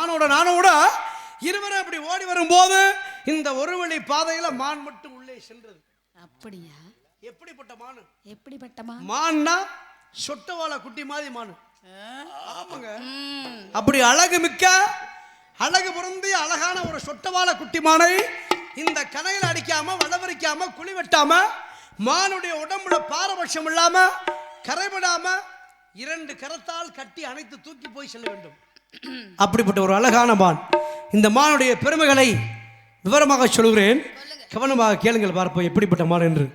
நானும் மானோட நானோட இருவரும் அப்படி ஓடி வரும்போது இந்த ஒரு வழி பாதையில மான் மட்டும் உள்ளே சென்றது. அப்படியா? எப்படிப்பட்ட மானு? எப்படிப்பட்டமா மான்னா சொட்டவாள குட்டி மாதிரி மானு. ஆமாங்க. அப்படி அழகு மிக்க அழகு பொருந்திய அழகான ஒரு சொட்டவாள குட்டி மானை இந்த கனையில் அடிக்காம வளவரிக்காம குழி வெட்டாம மானுடைய உடம்புல பாரபட்சம் இல்லாம கரைபடாம இரண்டு கரத்தால் கட்டி அணைத்து தூக்கி போய் செல்ல வேண்டும். அப்படிப்பட்ட ஒரு அழகான மான். இந்த மானுடைய பெருமைகளை விவரமாக சொல்கிறேன் கவனமாக கேளுங்கள் பார்ப்போம் எப்படிப்பட்ட மான் என்று.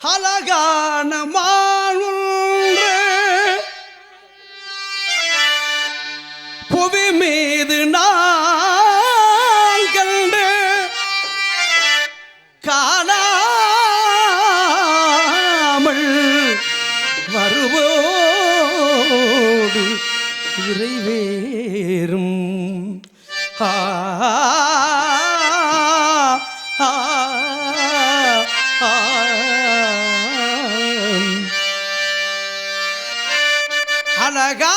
அழகான மான். அழகா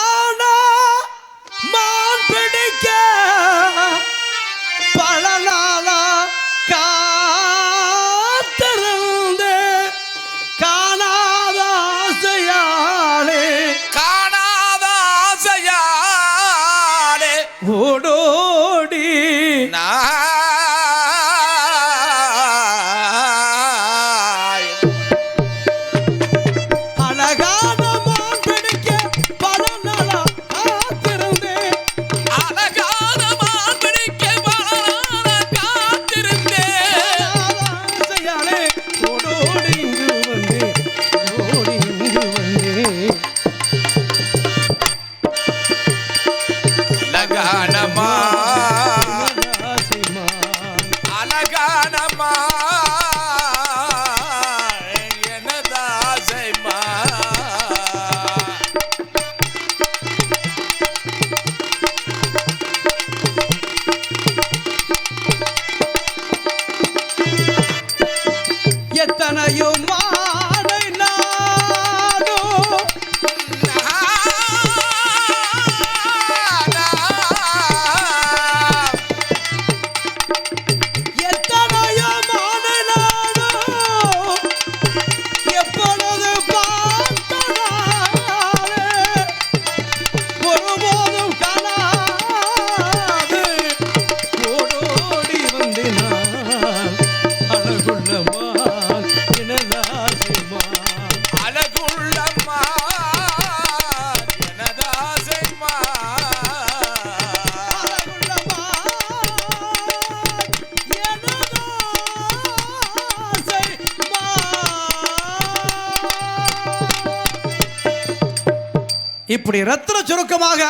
இப்படி ரத்ன சுருக்கமாக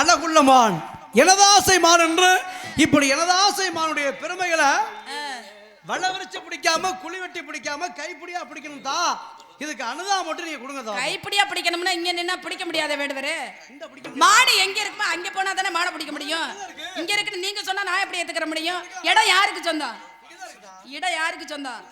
அழகுள்ள மான் எனதாசை மான் என்று இப்படி எனதாசை மானுடைய பெருமைகளை வளவரிச்சு பிடிக்காம குழி வெட்டி பிடிக்காம கைப்பிடியா பிடிக்கணும் தா. இதுக்கு அனுதா மட்டும் நீங்க கொடுங்க தா. கைப்பிடியா பிடிக்கணும்னா இங்க நின்னா பிடிக்க முடியாத வேடுவரு. மாடு எங்க இருக்குமோ அங்க போனா தானே மாடை பிடிக்க முடியும். இங்க இருக்குன்னு நீங்க சொன்னா நான் எப்படி ஏத்துக்கிற முடியும்? இடம் யாருக்கு சொந்தம்? இடம் யாருக்கு சொந்தம்?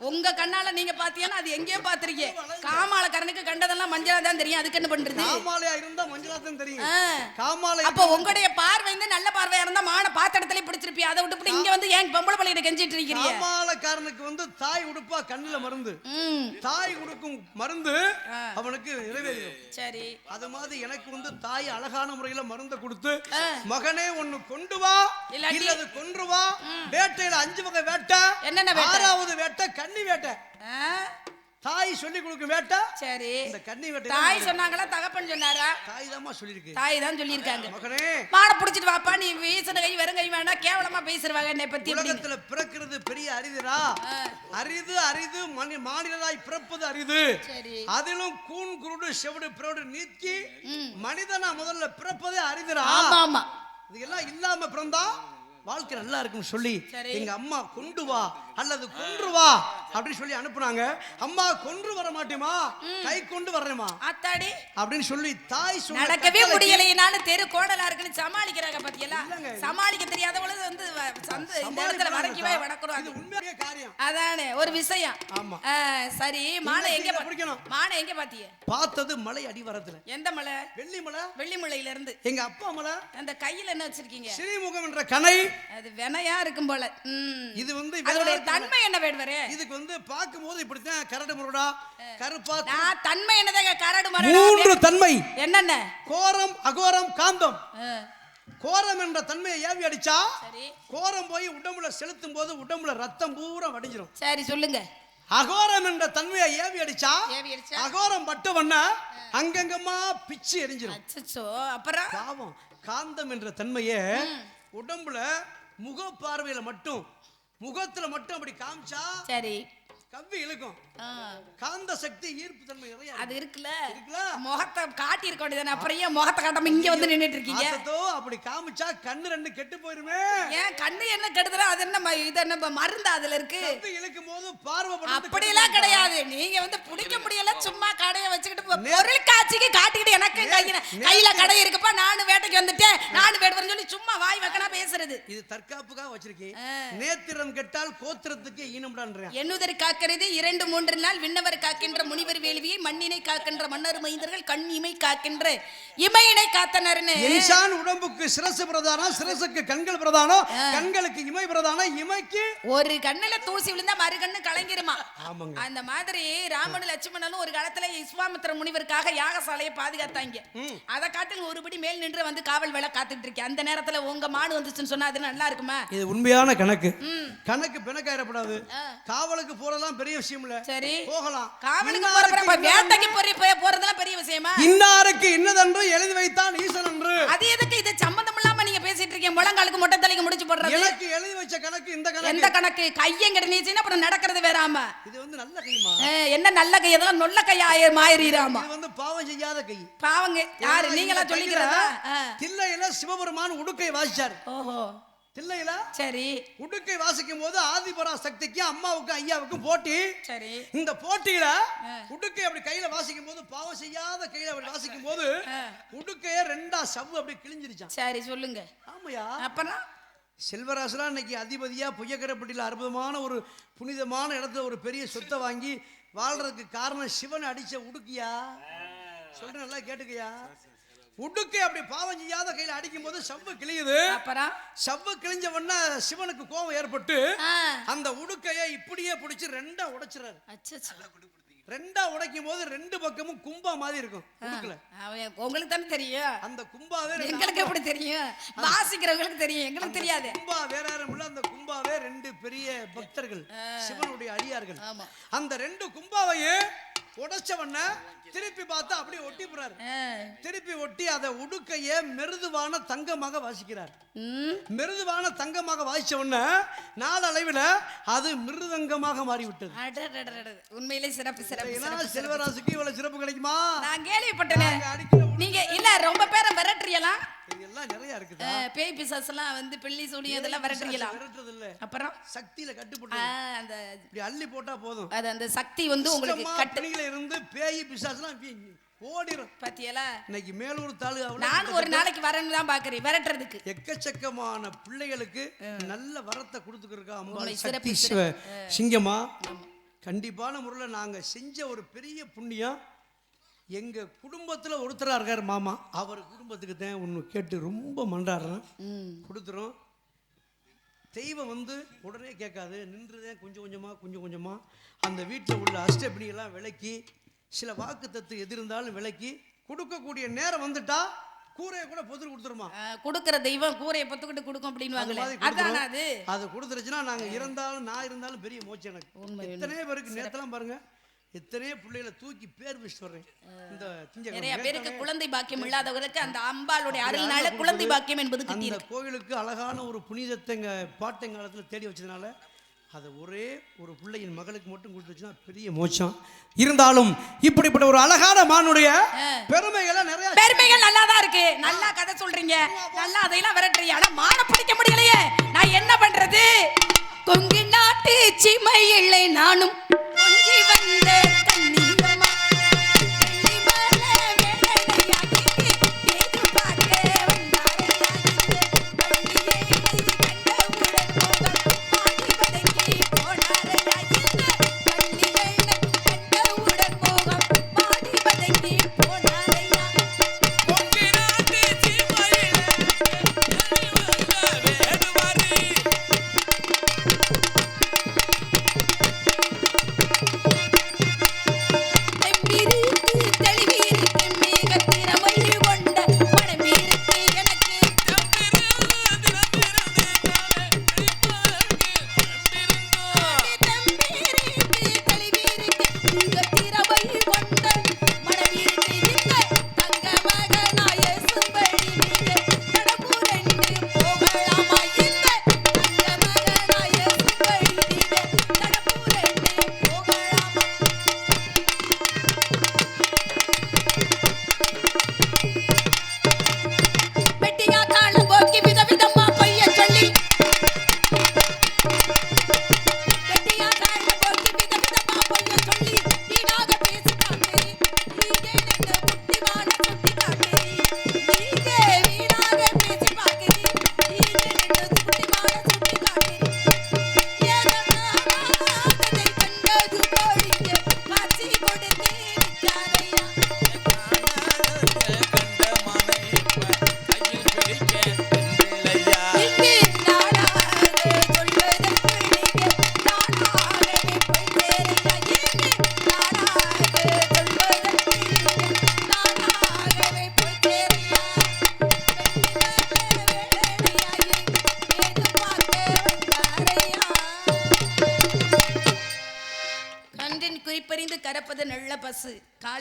உங்க கண்ணால நீங்க பாத்தீங்கன்னா அது எங்கேயோ பாத்திருக்கீங்க. காமாளக்காரனுக்கு கண்டதெல்லாம் மஞ்சளா தான் தெரியும். அதுக்கு என்ன பண்றது? காமாலையா இருந்தா மஞ்சளாத்தான் தெரியும். ஆ. காமாலை அப்போ உங்களுடைய பார்வை வந்து நல்ல பார்வையா இருந்தா மான பார்த்த இடத்துல பிடிச்சிருப்பியா? அதை விட்டுப்புட்டு இங்க வந்து ஏன் பொம்பளை பிள்ளைகிட்ட கெஞ்சிட்டு இருக்கிறீங்க? காமாலக்காரனுக்கு வந்து தாய் உடுப்பா கண்ணுல மருந்து. தாய் உடுக்கும் மருந்து அவனுக்கு நிறைவேறும் சரி. அது மாதிரி எனக்கு வந்து தாய் அழகான முறையில மருந்தை கொடுத்து. மகனே ஒண்ணு கொண்டு வா இல்லது கொன்று வா. வேட்டையில அஞ்சு வகை வேட்டை என்னென்ன வேட்டை? ஆறாவது வேட்டை கன்னி வேட்டை. தாய் சொல்லி கொடுக்கும் வேட்டை. சரி. இந்த கன்னி வேட்டை தாய் சொன்னாங்களா? தகப்பன் சொன்னாரா? தாய் தாம்மா சொல்லியிருக்கு. தாய் தான் சொல்லியிருக்காங்க. மகனே. மாடை புடிச்சிட்டு வாப்பா நீ வீசின கை வெறும் கை வேணா கேவலமா பேசிடுவாங்க என்னை பத்தி. உலகத்துல பிறக்கிறது பெரிய அரிதுடா. அரிது அரிது மனி மாநிலராய் பிறப்பது அரிது. அதிலும் கூன் குருடு செவிடு பிறடு நீக்கி மனிதனா முதல்ல பிறப்பதே அரிதுடா. ஆமா ஆமா இதெல்லாம் இல்லாம பிறந்தா வாழ்க்கை நல்லா இருக்கும்னு சொல்லி. எங்க அம்மா கொண்டு வா அல்லது கொன்று வா அப்படின்னு சொல்லி அனுப்புனாங்க. அம்மா கொன்று வர மாட்டேமா கை கொண்டு வர்றேமா அத்தாடி. அப்படின்னு சொல்லி தாய் நடக்கவே கட்டளைக்கு- முடியலையினாலும் தெரு கோடலா இருக்குன்னு சமாளிக்கிறாங்க பாத்தீங்களா. சமாளிக்க தெரியாதவள வந்து இந்த இடத்துல வடக்கி போய் வடக்குறோம் இது உண்மையான காரியம். அதானே ஒரு விஷயம். ஆமா. சரி மானை எங்க பிடிக்கணும். மானை எங்க பாத்தீங்க பார்த்தது மலை அடிவாரத்துல. எந்த மலை? வெள்ளி மலை. வெள்ளிமலையில இருந்து எங்க அப்பா மலை. அந்த கையில என்ன வச்சிருக்கீங்க? ஸ்ரீமுகம் என்ற கனை. அது வினையா இருக்கும் போல. இது வந்து வேளாண் தன்மை என்ன வேடுவரே இதுக்கு வந்து பார்க்கும்போது இப்படித்தான் கரடு முரடா கருப்பா நான் தன்மை என்னதாங்க? கரடு மரடா? மூன்று தன்மை. என்னென்ன? கோரம் அகோரம் காந்தம். கோரம் என்ற தன்மையை ஏவி அடிச்சா கோரம் போய் உடம்புல செலுத்தும் போது உடம்புல ரத்தம் பூரா வடிஞ்சிரும். சரி சொல்லுங்க. அகோரம் என்ற தன்மையை ஏவி அடிச்சா? அகோரம் பட்டவண்ண அங்கங்கமா பிச்சு அச்சச்சோ அப்புறம்? பாவம். காந்தம் என்ற தன்மையை உடம்புல முக பார்வையில மட்டும் முகத்துல மட்டும் அப்படி காமிச்சா சரி. கவ்வி இழுக்கும். காந்த சக்தி ஈர்ப்பு தன்மை நிறைய அது இருக்குல்ல. இருக்குல்ல? முகத்தை காட்டி இருக்க வேண்டியதானே அப்புறம் ஏன் முகத்தை காட்டாம இங்க வந்து நின்னுட்டு இருக்கீங்க? ஆத்தத்தோ அப்படி காமிச்சா கண்ணு ரெண்டு கெட்டு போயிருமே. ஏன் கண்ணு என்ன கெடுதல அது என்ன இது என்ன மருந்து அதுல இருக்கு? கவ்வி இழுக்கும் போது பார்வை படுறது அப்படியெல்லாம் கிடையாது. நீங்க வந்து பிடிக்க முடியல சும்மா கடையை வச்சுக்கிட்டு பொருள் காட்சிக்கு காட்டிக்கிட்டு எனக்கு கையில கையில கடை இருக்குப்பா நானும் வேட்டைக்கு வந்துட்டேன். நானும் வேட்டு சொல்லி சும்மா வாய் வைக்கனா பேசுறது. இது தற்காப்புக்காக வச்சிருக்கேன். நேத்திரம் கெட்டால் கோத்திரத்துக்கு ஈனம்டான்றேன் எண்ணுதற் காக்கிறது. இரண்டு மூன்று நாள் விண்ணவர் காக்கின்ற முனிவர் வேள்வியை மண்ணினை காக்கின்ற மன்னர் மைந்தர்கள் கண் இமை காக்கின்ற இமையினை காத்தனர்னு. உடம்புக்கு சிரசு பிரதானம் சிரசுக்கு கண்கள் பிரதானம் கண்களுக்கு இமை பிரதானம் இமைக்கு? ஒரு கண்ணுல தூசி விழுந்தா மறு கண்ணு கலங்கிருமா? அந்த மாதிரி ராமனு லட்சுமணனும் ஒரு காலத்துல விஸ்வாமித்திர முனிவருக்காக யாகசாலையை பாதுகாத்தாங்க. அதை காட்டில் ஒருபடி மேல் நின்று வந்து காவல் வேலை காத்துட்டு இருக்கேன். அந்த நேரத்துல உங்க மாடு வந்துச்சுன்னு சொன்னா அது நல்லா இருக்குமா? இது உண்மையான கணக்கு. கணக்கு பிணக்காயிரப்படாது. ஆ. காவலுக்கு போறதெல்லாம் பெரிய விஷயம் இல்ல. சரி. போகலாம். காவலுக்கு போறப்ப வேட்டைக்கு போற போய் போறதெல்லாம் பெரிய விஷயமா? இன்னாருக்கு இன்னதென்று எழுதி வைத்தான் ஈசன் என்று. அது எதுக்கு இது சம்பந்தம் இல்லாம நீங்க பேசிட்டு இருக்கீங்க? முழங்காலுக்கு மொட்டை தலைக்கு முடிச்சு போடுறது? எனக்கு எழுதி வச்ச கணக்கு இந்த எந்த கணக்கு? கணக்கு கையங்கட நீச்சுன்னா அப்புறம் நடக்கிறது வேறாம. இது வந்து நல்ல கைமா என்ன நல்ல கை? அதெல்லாம் நொல்ல கையா மாறிடாமா இது வந்து பாவம் செய்யாத கை. பாவங்க. யாரு? நீங்களா சொல்லிக்கிறதா. தில்லையில சிவபெருமான் உடுக்கை வாசிச்சார். ஓஹோ. தில்லையில சரி. உடுக்கை வாசிக்கும் போது ஆதிபரா சக்திக்கு அம்மாவுக்கும் ஐயாவுக்கும் போட்டி. சரி. இந்த போட்டியில உடுக்கை அப்படி கையில வாசிக்கும் போது பாவம் செய்யாத கையில அப்படி வாசிக்கும் போது உடுக்கைய ரெண்டா சவ்வு அப்படி கிழிஞ்சிருச்சான் சரி சொல்லுங்க. ஆமையா? அப்புறம் செல்வராசலா இன்னைக்கு அதிபதியா புய்யக்கரைப்பட்டியில் அற்புதமான ஒரு புனிதமான இடத்துல ஒரு பெரிய சொத்தை வாங்கி வாழ்றதுக்கு காரணம் சிவன் அடிச்ச உடுக்கியா? சொல்றேன் நல்லா கேட்டுக்கயா? உடுக்கை அப்படி பாவம் செய்யாத கையில அடிக்கும் போது சவ்வு கிழியுது. அப்புறம்? சவ்வு கிழிஞ்ச உடனே சிவனுக்கு கோபம் ஏற்பட்டு. அந்த உடுக்கையை இப்படியே பிடிச்சு ரெண்டா உடைச்சிறாரு அச்சச்சோ. ரெண்டா உடைக்கும் போது ரெண்டு பக்கமும் கும்பா மாதிரி இருக்கும். உங்களுக்கு தானே தெரியும். அந்த கும்பாவே எங்களுக்கு எப்படி தெரியும்? வாசிக்கிறவங்களுக்கு தெரியும். எங்களுக்கு தெரியாது. கும்பா வேற யாரும் இல்ல. அந்த கும்பாவே ரெண்டு பெரிய பக்தர்கள். சிவனுடைய அடியார்கள். ஆமா. அந்த ரெண்டு கும்பாவையே உடைச்சவன திருப்பி பார்த்தா அப்படியே ஒட்டி போறாரு. திருப்பி ஒட்டி அதை உடுக்கையே மிருதுவான தங்கமாக வாசிக்கிறார். மிருதுவான தங்கமாக வாசிச்ச உடனே நாளடைவில் அது மிருதங்கமாக மாறிவிட்டது. உண்மையிலே சிறப்பு சிறப்பு செல்வராசுக்கு இவ்வளவு சிறப்பு கிடைக்குமா? நான் கேள்விப்பட்டேனே. நாங்க இல்ல ரொம்ப பேரை விரட்டுறீங்களாம் இதெல்லாம் நிறைய இருக்குது? பேய் எல்லாம் வந்து பிள்ளி சூனியம் இதெல்லாம் விரட்டுறீங்களாம் விரட்டுறது இல்ல அப்புறம்? சக்தியில கட்டுப்பட்டு. அந்த இப்படி அள்ளி போட்டா போதும். அது அந்த சக்தி வந்து உங்களுக்கு சுத்தமா கட்டு பிணியில இருந்து பேய் பிசாசுலாம் வி- ஓடிரும். பாத்தியலா? இன்னைக்கு மேலூர் தாலுகாவில் நானும் ஒரு நாளைக்கு வரேன்னு தான் பாக்குறேன் விரட்டுறதுக்கு. எக்கச்சக்கமான பிள்ளைகளுக்கு நல்ல வரத்தை கொடுத்துருக்கா சிவ சிங்கமா கண்டிப்பான முறையில் நாங்க செஞ்ச ஒரு பெரிய புண்ணியம் எங்க குடும்பத்துல ஒருத்தரா இருக்கார் மாமா. அவர் குடும்பத்துக்கு தான் ஒன்று கேட்டு ரொம்ப மன்றாடுறேன். கொடுத்துரும் தெய்வம் வந்து உடனே கேட்காது. நின்றுதான் கொஞ்சம் கொஞ்சமா கொஞ்சம் கொஞ்சமா. அந்த வீட்டில் உள்ள அஷ்டபிணியெல்லாம் விலக்கி சில வாக்கு தத்து எது இருந்தாலும் விலக்கி கொடுக்கக்கூடிய நேரம் வந்துட்டா கூரையை கூட பொதுரு கொடுத்துருமா. கொடுக்கிற தெய்வம் கூரையை பத்துக்கிட்டு கொடுக்கும் அப்படின்னு அது அதான. அது? அது கொடுத்துருச்சுன்னா நாங்க இருந்தாலும் நான் இருந்தாலும் பெரிய மோச்சம் எனக்கு. எத்தனையோ பேருக்கு நேத்தெல்லாம் பாருங்க. எத்தனையோ பிள்ளைகளை தூக்கி பேர் வச்சுட்டு வர்றேன் இந்த. நிறைய பேருக்கு குழந்தை பாக்கியம் இல்லாதவருக்கு அந்த அம்பாளுடைய அருள்னால குழந்தை பாக்கியம் என்பது அந்த கோவிலுக்கு அழகான ஒரு புனிதத்தை எங்க பாட்டங்காலத்தில் தேடி வச்சதுனால அதை ஒரே ஒரு பிள்ளையின் மகளுக்கு மட்டும் கொடுத்துச்சுன்னா பெரிய மோட்சம். இருந்தாலும் இப்படிப்பட்ட ஒரு அழகான மானுடைய பெருமைகளை நிறைய பெருமைகள் நல்லா தான் இருக்கு. நல்லா கதை சொல்றீங்க. நல்லா அதையெல்லாம் விரட்டுறீங்க. ஆனா மான பிடிக்க முடியலையே. நான் என்ன பண்றது? கொங்கு நாட்டு சிமையில்லை நானும் பொங்கி வந்த தண்ணி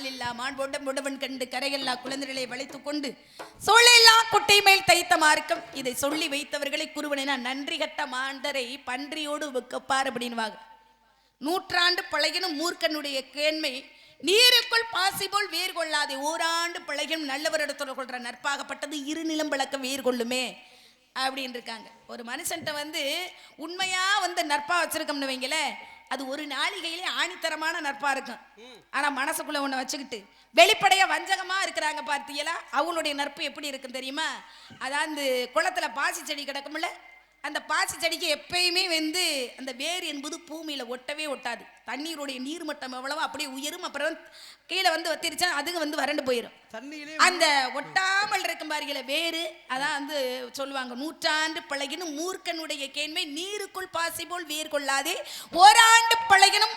காலில்லா மான் போட்ட முடவன் கண்டு கரையெல்லா குழந்தைகளை வளைத்துக் கொண்டு சொல்லெல்லா குட்டை மேல் தைத்த மார்க்கம். இதை சொல்லி வைத்தவர்களை குருவனை நன்றி கட்ட மாண்டரை பன்றியோடு வெக்கப்பார் அப்படின்வாங்க நூற்றாண்டு பழகினும் மூர்க்கனுடைய கேண்மை நீருக்குள் பாசி போல் வேர் கொள்ளாதே ஓராண்டு பழகினும் நல்லவரிடத்துல கொள்ற நற்பாகப்பட்டது இரு நிலம் விளக்க வேர் கொள்ளுமே அப்படின்னு இருக்காங்க ஒரு மனுஷன்ட்ட வந்து உண்மையா வந்து நற்பா வச்சிருக்கோம்னு வைங்களேன் அது ஒரு நாளிகையிலே ஆணித்தரமான நட்பா இருக்கும். ஆனா மனசுக்குள்ள ஒண்ணு வச்சுக்கிட்டு வெளிப்படையா வஞ்சகமா இருக்கிறாங்க பார்த்தீங்களா அவங்களுடைய நட்பு எப்படி இருக்கும் தெரியுமா? அதாவது குளத்துல பாசி செடி கிடக்கும்ல அந்த பாசி செடிக்கு எப்பயுமே வந்து அந்த வேர் என்பது பூமியில ஒட்டவே ஒட்டாது. தண்ணீருடைய நீர்மட்டம் எவ்வளவோ அப்படியே உயரும் அப்புறம் கீழே வந்து வத்திருச்சா அதுங்க வந்து வறண்டு போயிடும் அந்த ஒட்டாமல் இருக்கும் பாருங்கள வேறு அதான் வந்து சொல்லுவாங்க நூற்றாண்டு பழகினும் மூர்க்கனுடைய கேண்மை நீருக்குள் பாசி போல் வேர் கொள்ளாதே ஓராண்டு பழகினும்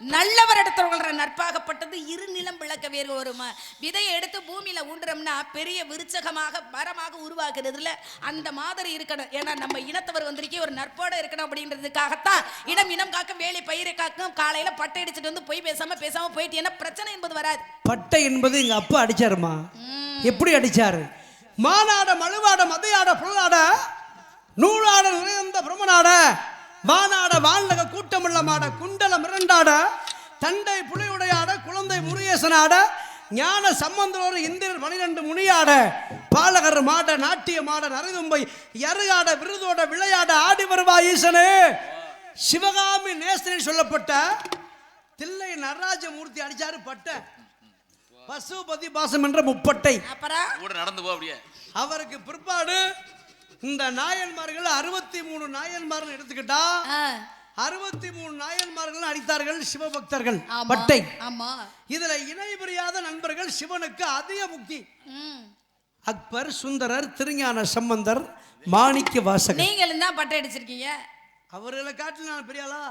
நல்லவர் இடத்துல நட்பாகப்பட்டது இரு நிலம் விளக்க வேறு ஒரு ம- விதையை எடுத்து பூமியில ஊண்டுறோம்னா பெரிய விருச்சகமாக மரமாக உருவாக்குறதுல அந்த மாதிரி இருக்கணும். ஏன்னா நம்ம இனத்தவர் வந்திருக்கே ஒரு நட்போட இருக்கணும் அப்படின்றதுக்காகத்தான் இனம் இனம் காக்கும் வேலி பயிரை காக்கும் காலையில பட்டை அடிச்சுட்டு வந்து போய் பேசாம பேசாம போயிட்டு ஏன்னா பிரச்சனை என்பது வராது. பட்டை என்பது எங்க அப்பா அடிச்சாருமா? எப்படி அடிச்சாரு? மானாட மழுவாட மதையாட புல்லாட நூலாட நிறைந்த பிரமனாட வானாட வானக கூட்டமுள்ள மாட குண்டல மிரண்டாட தண்டை புலியுடையாட குழந்தை முருகேசனாட ஞான சம்பந்தரோடு இந்திரர் பனிரெண்டு முனியாட பாலகர் மாட நாட்டிய மாட நரதும்பை எருகாட விருதோட விளையாட ஆடி வருவா ஈசனே. சிவகாமி நேசனில் சொல்லப்பட்ட தில்லை நடராஜமூர்த்தி அடிச்சாரு பட்டை. பசுபதி பாசம் என்ற முப்பட்டை. நடந்து போ அப்படியே. அவருக்கு பிற்பாடு இந்த நாயன்மார்கள் அறுபத்தி மூணு நாயன்மார்கள் எடுத்துக்கிட்டா அறுபத்தி மூணு நாயன்மார்கள் அடித்தார்கள் சிவபக்தர்கள். பட்டை. ஆமா. இதுல இணை புரியாத நண்பர்கள் சிவனுக்கு அதிக முக்தி. அக்பர் சுந்தரர் திருஞான சம்பந்தர் மாணிக்க வாசகர். நீங்களும் தான் பட்டை அடிச்சிருக்கீங்க. அவர்களை காட்டில் நான் பெரிய ஆளா.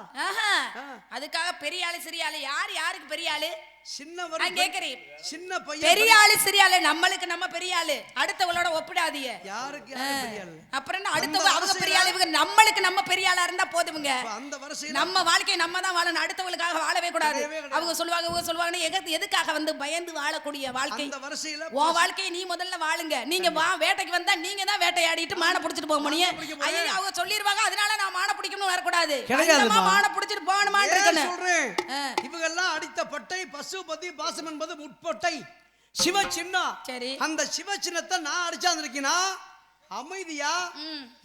அதுக்காக பெரிய ஆளு சிறிய ஆளு. யார் யாருக்கு பெரிய ஆளு? சின்னவர் நான் கேக்குறேன். சின்ன பையன் பெரிய ஆளு சிறிய ஆளு. நம்மளுக்கு நம்ம பெரிய ஆளு. அடுத்தவளோட ஒப்பிடாதீங்க. யாருக்கு யாரு பெரிய ஆளு? அப்புறம் என்ன அடுத்தவங்க அவங்க பெரிய ஆளு இவங்க நம்மளுக்கு நம்ம பெரிய ஆளா இருந்தா போதுமுங்க. அந்த வரிசையில் நம்ம வாழ்க்கையை நம்ம தான் வாழணும். அடுத்தவங்களுக்காக வாழவே கூடாது. அவங்க சொல்லுவாங்க இவங்க சொல்லுவாங்கன்னு எக- எதுக்காக வந்து பயந்து வாழக்கூடிய வாழ்க்கை? அந்த வரிசையில உன் வாழ்க்கையை நீ முதல்ல வாழுங்க. நீங்க வா வேட்டைக்கு வந்தா நீங்க தான் வேட்டையாடிட்டு மானை புடிச்சிட்டு போக முடியும். ஐயோ அவங்க சொல்லிருவாங்க அதனால நான் மானை பிடிக்கணும்னு வரக்கூடாது. மானை புடிச்சிட்டு போகணுமான்னு சொல்றேன்? ஆ. இவங்கெல்லாம் அடித்த பட்டை பசுபதி பாசம் என்பது முட்பட்டை சிவ சின்னம் சரி. அந்த சிவ சின்னத்தை நான் அடிச்சாந்துருக்கீனா அமைதியா.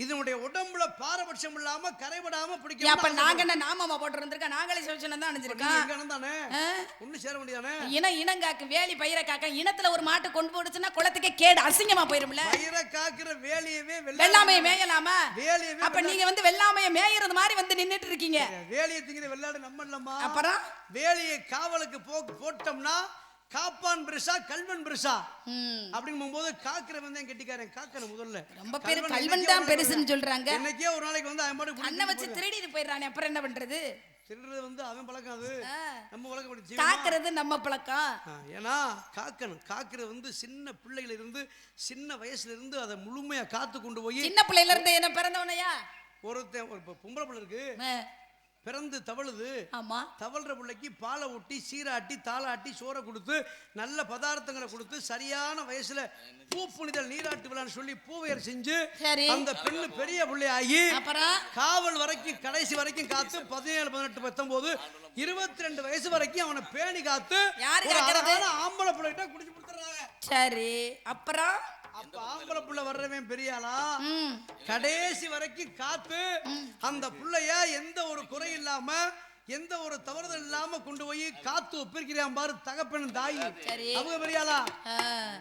இதனுடைய உடம்புல பாரபட்சம் இல்லாம கரைபடாம ஏன் அப்ப நாங்க என்ன நாமமா போட்டு இருந்திருக்கோம் நாங்களே சிவச்சனம் தான் அணிஞ்சிருக்கோம் தானே? ஒண்ணு சேர முடியாதானே இனம் இனங்காக்கு வேலி பயிரை காக்க இனத்துல ஒரு மாட்டு கொண்டு போடுச்சுன்னா குளத்துக்கே கேடு அசிங்கமா போயிரும்ல? பயிரை காக்கிற வேலையவே வெள்ளாமை. வெள்ளாமையை மேயலாமா? வேலையவே அப்ப நீங்க வந்து வெள்ளாமையை மேயறது மாதிரி வந்து நின்னுட்டு இருக்கீங்க. வேலையை திங்கிற வெள்ளாடு நம்ம இல்லம்மா. அப்புறம்? வேலையை காவலுக்கு போ போட்டோம்னா காப்பான் பெருசா கல்வன் பெருசா ம். அப்படின்னு போது காக்கிறவன் தான் கெட்டிக்காரன் காக்கணும் முதல்ல. ரொம்ப பேரு கல்வன் தான் பெருசுன்னு சொல்றாங்க. என்னைக்கே ஒரு நாளைக்கு வந்து அவன் பாட்டு கண்ணை வச்சு திருடிட்டு போயிடுறானே அப்புறம் என்ன பண்றது? திருடுறது வந்து அவன் பழக்கம் அது. நம்ம பழக்கம்? காக்குறது நம்ம பழக்கம். ஏன்னா காக்கணும். காக்கிறது வந்து சின்ன பிள்ளைகள் இருந்து சின்ன வயசுல இருந்து அதை முழுமையா காத்து கொண்டு போய் சின்ன பிள்ளையில இருந்து என்ன பிறந்தவனையா? ஒருத்தன் ஒரு பொம்பளை பிள்ளை இருக்கு. பிறந்து தவழுது. ஆமா. தவழ்ற பிள்ளைக்கு பாலை ஊட்டி சீராட்டி தாளாட்டி சோறை கொடுத்து நல்ல பதார்த்தங்களை கொடுத்து சரியான வயசுல பூ புனிதல் நீராட்டு விழான்னு சொல்லி பூவையர் செஞ்சு. அந்த பெண்ணு பெரிய பிள்ளை ஆகி அப்புறம்? காவல் வரைக்கும் கடைசி வரைக்கும் காத்து பதினேழு பதினெட்டு பத்தொன்பது இருபத்தி ரெண்டு வயசு வரைக்கும் அவனை பேணி காத்து ஆம்பளை பிள்ளைகிட்ட குடிச்சு கொடுத்துறாங்க சரி அப்புறம்? அப்ப ஆம்பளை புள்ள வர்றவன் பெரிய ஆளா ம். கடைசி வரைக்கும் காத்து அந்த புள்ளைய எந்த ஒரு குறை இல்லாம எந்த ஒரு தவறுதல் இல்லாம கொண்டு போய் காத்து ஒப்பிருக்கிறான் பாரு தகப்பன் தாய். அவங்க பெரிய ஆளா ஆ,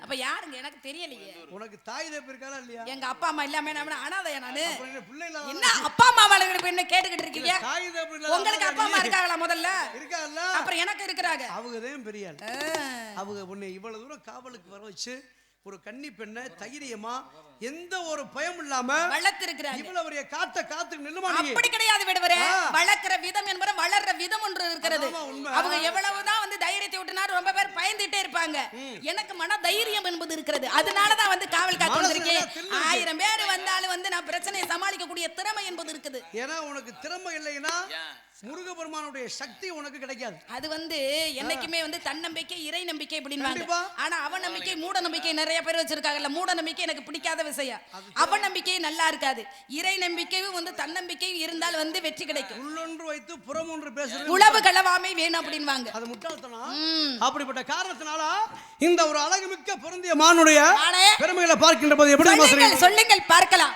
அப்ப யாருங்க? எனக்கு தெரியலையே. உனக்கு தாய் தப்பு இருக்காளா இல்லையா? எங்க அப்பா அம்மா இல்லாம நான் அனாதையா நானு? என்ன பிள்ளை என்ன அப்பா அம்மா வாழ்க்கை என்ன கேட்டுக்கிட்டு இருக்கீங்க? தாய் தப்பு இல்லாத உங்களுக்கு அப்பா அம்மா இருக்காங்களா முதல்ல? இருக்கால அப்புறம் எனக்கு இருக்கிறாங்க. அவங்கதான் பெரிய ஆள் ஆ, அவங்க உன்னை இவ்வளவு தூரம் காவலுக்கு வர வச்சு ஒரு கன்னி பெண்ணை தைரியமா எந்த ஒரு பயம் இல்லாம வளர்த்திருக்கிறாங்க. இவ்வளவு பெரிய காத்த காத்து நில்லுமா அப்படி கிடையாது விடுவரே. வளர்க்கிற விதம் என்பது வளர்ற விதம் ஒன்று இருக்கிறது. அவங்க எவ்வளவுதான் வந்து தைரியத்தை விட்டுனாலும் ரொம்ப பேர் பயந்துட்டே இருப்பாங்க. எனக்கு மன தைரியம் என்பது இருக்கிறது. அதனாலதான் வந்து காவல் காத்து வந்திருக்கேன். ஆயிரம் பேர் வந்தாலும் வந்து நான் பிரச்சனையை சமாளிக்கக்கூடிய திறமை என்பது இருக்குது. ஏன்னா உனக்கு திறமை இல்லைன்னா முருகபெருமானுடைய சக்தி உனக்கு கிடைக்காது. அது வந்து என்னைக்குமே வந்து தன்னம்பிக்கை இறை நம்பிக்கை அப்படின்வாங்க. ஆனா அவ நம்பிக்கை மூட நம்பிக்கை நிறைய பேர் வச்சிருக்காங்கல்ல மூட நம்பிக்கை எனக்கு பிடிக்காத விஷயம். அவ நம்பிக்கை நல்லா இருக்காது. இறை நம்பிக்கையும் வந்து தன்னம்பிக்கையும் இருந்தால் வந்து வெற்றி கிடைக்கும். உள்ளொன்று வைத்து புறம் ஒன்று பேசுறது உளவு களவாமை வேணும் அப்படின்வாங்க அது முட்டாள்தனம். அப்படிப்பட்ட காரணத்தினால இந்த ஒரு அழகுமிக்க பொருந்திய மானுடைய மானே. பெருமைகளை பார்க்கின்ற போது எப்படி? சொல்லுங்கள் பார்க்கலாம்.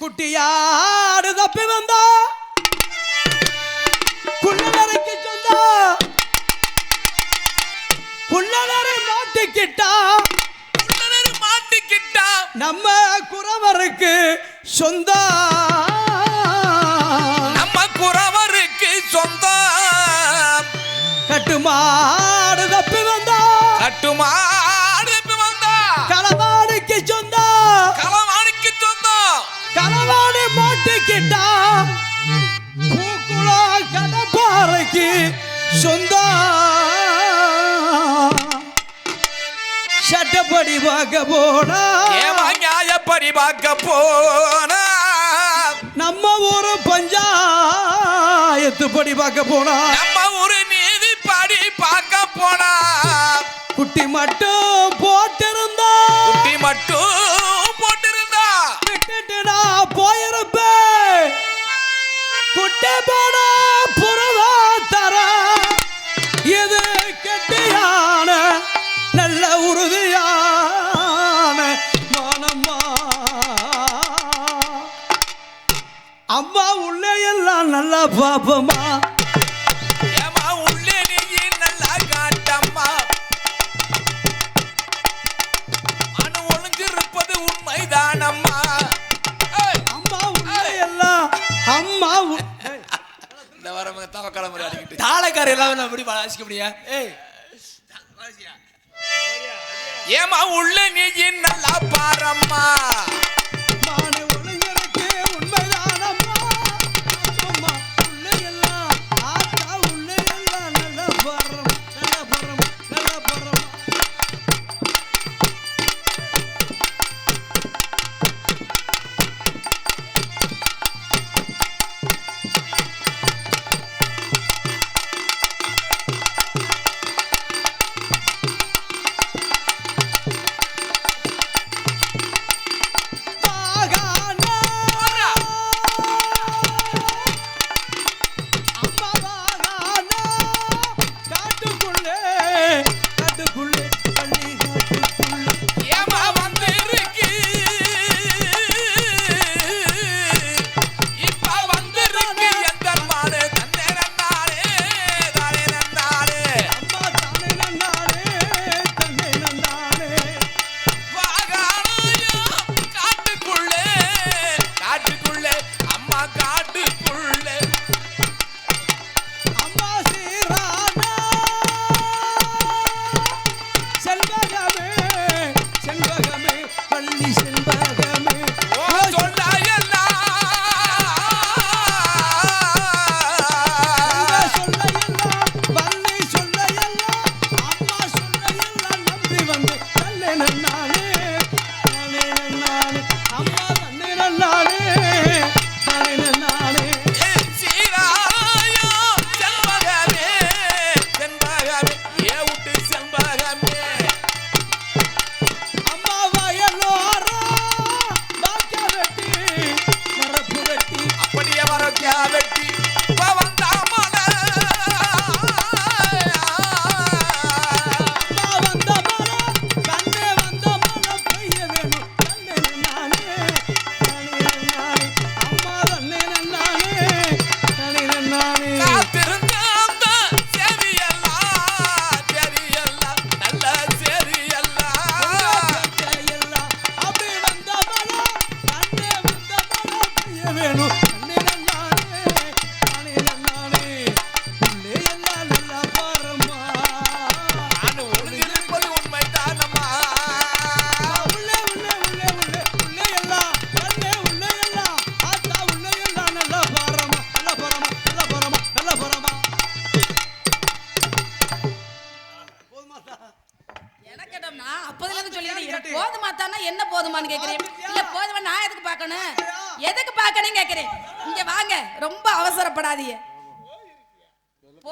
குட்டியாடு தப்பி வந்தா. குள்ளனரைக்கு சொந்தா குள்ளனரை மாட்டிக்கிட்டா. உள்ளனர் மாட்டிக்கிட்டா. நம்ம குறவருக்கு சொந்தா. நம்ம குறவருக்கு சொந்தம் கட்டுமாடு தப்பி வந்தா. கட்டுமாடு கடப்பாறைக்கு சொந்தா. சட்டப்படி பார்க்க போனா நியாயப்படி பார்க்க போனா நம்ம ஊரு பஞ்சாயத்து படி பார்க்க போனா நம்ம ஒரு நீதிப்படி பார்க்க போனா குட்டி மட்டும் பாப்பமா? ஏமா உள்ளே நீ நல்லா காட்டம்மா. ஒழுங்கு இருப்பது உண்மைதானம்மா. அம்மா உள்ளே எல்லாம் அம்மா இந்த வரவங்க தவக்கலை முறை அடிக்கிட்டு. தாளக்கார எல்லாமே நான் எப்படி வாசிக்க முடியும் ஏய். ஏமா உள்ள நீ நல்லா பாரம்மா.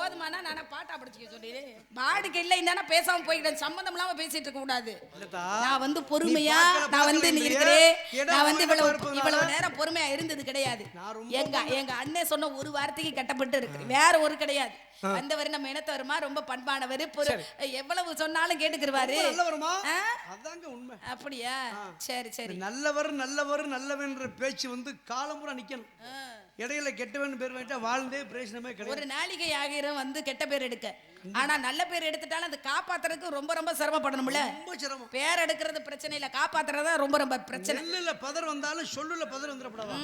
போதுமானா நானா பாட்டா படிச்சுக்க சொல்லி பாடுக்கு இல்லை இந்தானா பேசாம போய்கிட்டேன் சம்மந்தம் இல்லாம பேசிட்டு இருக்க கூடாது. நான் வந்து பொறுமையா நான் வந்து. இருக்கிறேன் நான் வந்து இவ்வளவு. இவ்வளவு நேரம் பொறுமையா இருந்தது கிடையாது. எங்க எங்க அண்ணன் சொன்ன ஒரு வார்த்தைக்கு கட்டப்பட்டு இருக்கு. வேற ஒரு கிடையாது. வந்தவர் நம்ம இனத்தவருமா? ரொம்ப பண்பானவர். எவ்வளவு சொன்னாலும் கேட்டுக்கிருவாரு. அப்படியா? சரி சரி. நல்லவர் நல்லவர் நல்லவன்ற பேச்சு வந்து காலமுறை நிக்கணும். ஆ. இடையில கெட்டவன் பேர் வாங்கிட்டா வாழ்ந்தே பிரயோஜனமே கிடையாது. ஒரு நாளிகை ஆகிரும் வந்து கெட்ட பேர் எடுக்க. ஆனா நல்ல பேர் எடுத்துட்டாலும் அது காப்பாத்துறதுக்கு ரொம்ப ரொம்ப சிரமப்படணும்ல? ரொம்ப சிரமம். பேர் எடுக்கிறது பிரச்சனை இல்ல. காப்பாத்துறதா ரொம்ப ரொம்ப பிரச்சனை. நெல்லுல பதர் வந்தாலும் சொல்லுல பதர் வந்துடப்படாதா?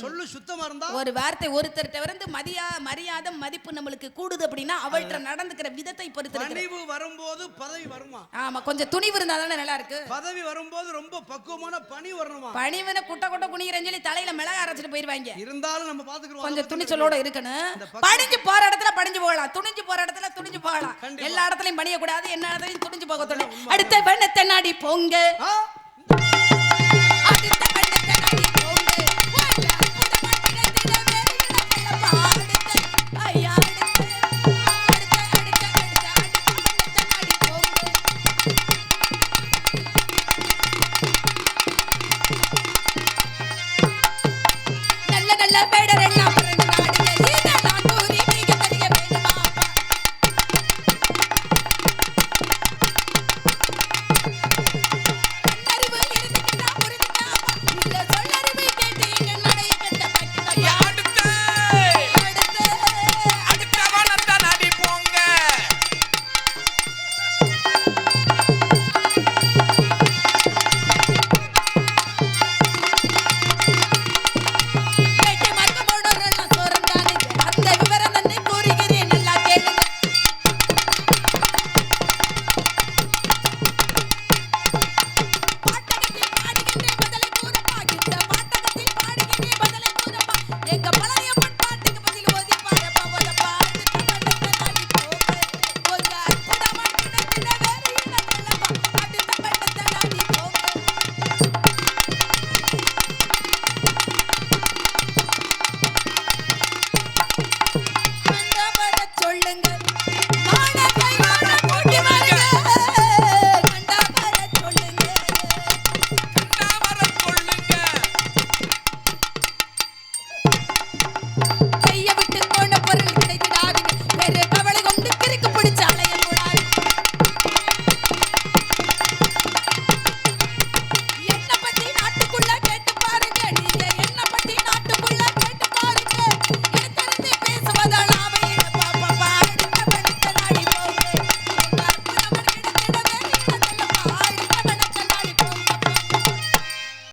சொல்லு சுத்தமா இருந்தா? ஒரு வார்த்தை ஒருத்தர்கிட்ட வந்து மதியா மரியாதை மதிப்பு நம்மளுக்கு கூடுது அப்படின்னா அவள்கிட்ட நடந்துக்கிற விதத்தை பொறுத்து. பணிவு வரும்போது பதவி வருமா? ஆமா கொஞ்சம் துணிவு இருந்தா தானே நல்லா இருக்கு. பதவி வரும்போது ரொம்ப பக்குவமான பணி வரணுமா? பணிவன குட்ட குட்ட குனிகிறேன்னு சொல்லி தலையில மிளகா அரைச்சிட்டு போயிருவாங்க. இருந்தாலும் நம்ம பாத்துக்கிறோம் கொஞ்சம் துணிச்சலோட இருக்கணும். பணிஞ்சு போற இடத்துல பணிஞ்சு போகலாம். துணிஞ்சு போற இடத்துல துணிஞ்சு துணிஞ்சு போகலாம். எல்லா இடத்துலயும் பணிய கூடாது என்ன இடத்துலயும் துணிஞ்சு போக சொல்லணும் அடுத்த பெண்ணத்தை தென்னாடி போங்க. அடுத்த